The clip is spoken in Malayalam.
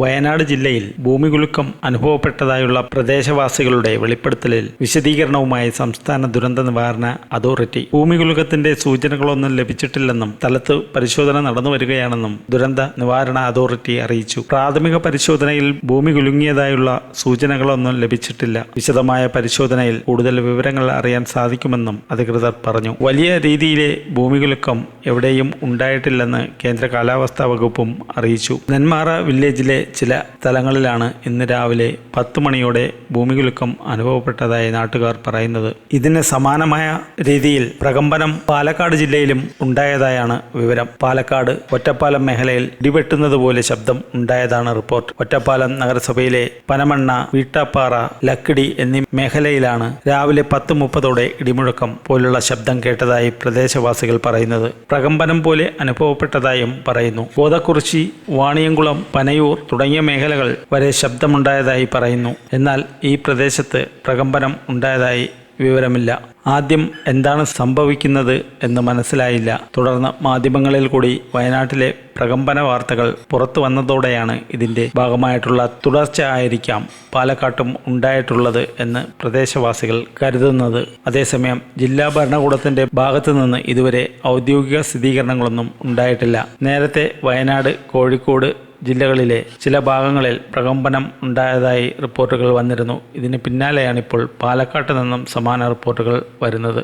വയനാട് ജില്ലയിൽ ഭൂമികുലുക്കം അനുഭവപ്പെട്ടതായുള്ള പ്രദേശവാസികളുടെ വെളിപ്പെടുത്തലിൽ വിശദീകരണവുമായി സംസ്ഥാന ദുരന്ത നിവാരണ അതോറിറ്റി. ഭൂമികുലുക്കത്തിന്റെ സൂചനകളൊന്നും ലഭിച്ചിട്ടില്ലെന്നും സ്ഥലത്ത് പരിശോധന നടന്നു വരികയാണെന്നും ദുരന്ത നിവാരണ അതോറിറ്റി അറിയിച്ചു. പ്രാഥമിക പരിശോധനയിൽ ഭൂമി കുലുങ്ങിയതായുള്ള സൂചനകളൊന്നും ലഭിച്ചിട്ടില്ല. വിശദമായ പരിശോധനയിൽ കൂടുതൽ വിവരങ്ങൾ അറിയാൻ സാധിക്കുമെന്നും അധികൃതർ പറഞ്ഞു. വലിയ രീതിയിലെ ഭൂമികുലുക്കം എവിടെയും ഉണ്ടായിട്ടില്ലെന്ന് കേന്ദ്ര കാലാവസ്ഥാ വകുപ്പും അറിയിച്ചു. നെന്മാറ വില്ലേജിലെ ചില സ്ഥലങ്ങളിലാണ് ഇന്ന് രാവിലെ പത്ത് മണിയോടെ ഭൂമികുലുക്കം അനുഭവപ്പെട്ടതായി നാട്ടുകാർ പറയുന്നത്. ഇതിന് സമാനമായ രീതിയിൽ പ്രകമ്പനം പാലക്കാട് ജില്ലയിലും ഉണ്ടായതായാണ് വിവരം. പാലക്കാട് ഒറ്റപ്പാലം മേഖലയിൽ ഇടിവെട്ടുന്നത് പോലെ ശബ്ദം ഉണ്ടായതാണ് റിപ്പോർട്ട്. ഒറ്റപ്പാലം നഗരസഭയിലെ പനമണ്ണ വീട്ടാപ്പാറ ലക്കിടി എന്നീ മേഖലയിലാണ് രാവിലെ പത്ത് മുപ്പതോടെ ഇടിമുഴക്കം പോലുള്ള ശബ്ദം കേട്ടതായി പ്രദേശവാസികൾ പറയുന്നത്. പ്രകമ്പനം പോലെ അനുഭവപ്പെട്ടതായും പറയുന്നു. ഗോതക്കുറിശി വാണിയംകുളം പനയൂർ തുടങ്ങിയ മേഖലകൾ വരെ ശബ്ദമുണ്ടായതായി പറയുന്നു. എന്നാൽ ഈ പ്രദേശത്ത് പ്രകമ്പനം ഉണ്ടായതായി വിവരമില്ല. ആദ്യം എന്താണ് സംഭവിക്കുന്നത് എന്ന് മനസ്സിലായില്ല. തുടർന്ന് മാധ്യമങ്ങളിൽ കൂടി വയനാട്ടിലെ പ്രകമ്പന വാർത്തകൾ പുറത്തു വന്നതോടെയാണ് ഇതിന്റെ ഭാഗമായിട്ടുള്ള തുടർച്ച ആയിരിക്കാം പാലക്കാട്ടും ഉണ്ടായിട്ടുള്ളത് എന്ന് പ്രദേശവാസികൾ കരുതുന്നത്. അതേസമയം ജില്ലാ ഭരണകൂടത്തിന്റെ ഭാഗത്തു നിന്ന് ഇതുവരെ ഔദ്യോഗിക സ്ഥിരീകരണങ്ങളൊന്നും ഉണ്ടായിട്ടില്ല. നേരത്തെ വയനാട് കോഴിക്കോട് ജില്ലകളിലെ ചില ഭാഗങ്ങളിൽ പ്രകമ്പനം ഉണ്ടായതായി റിപ്പോർട്ടുകൾ വന്നിരുന്നു. ഇതിന് പിന്നാലെയാണിപ്പോൾ പാലക്കാട്ട് നിന്നും സമാന റിപ്പോർട്ടുകൾ വരുന്നത്.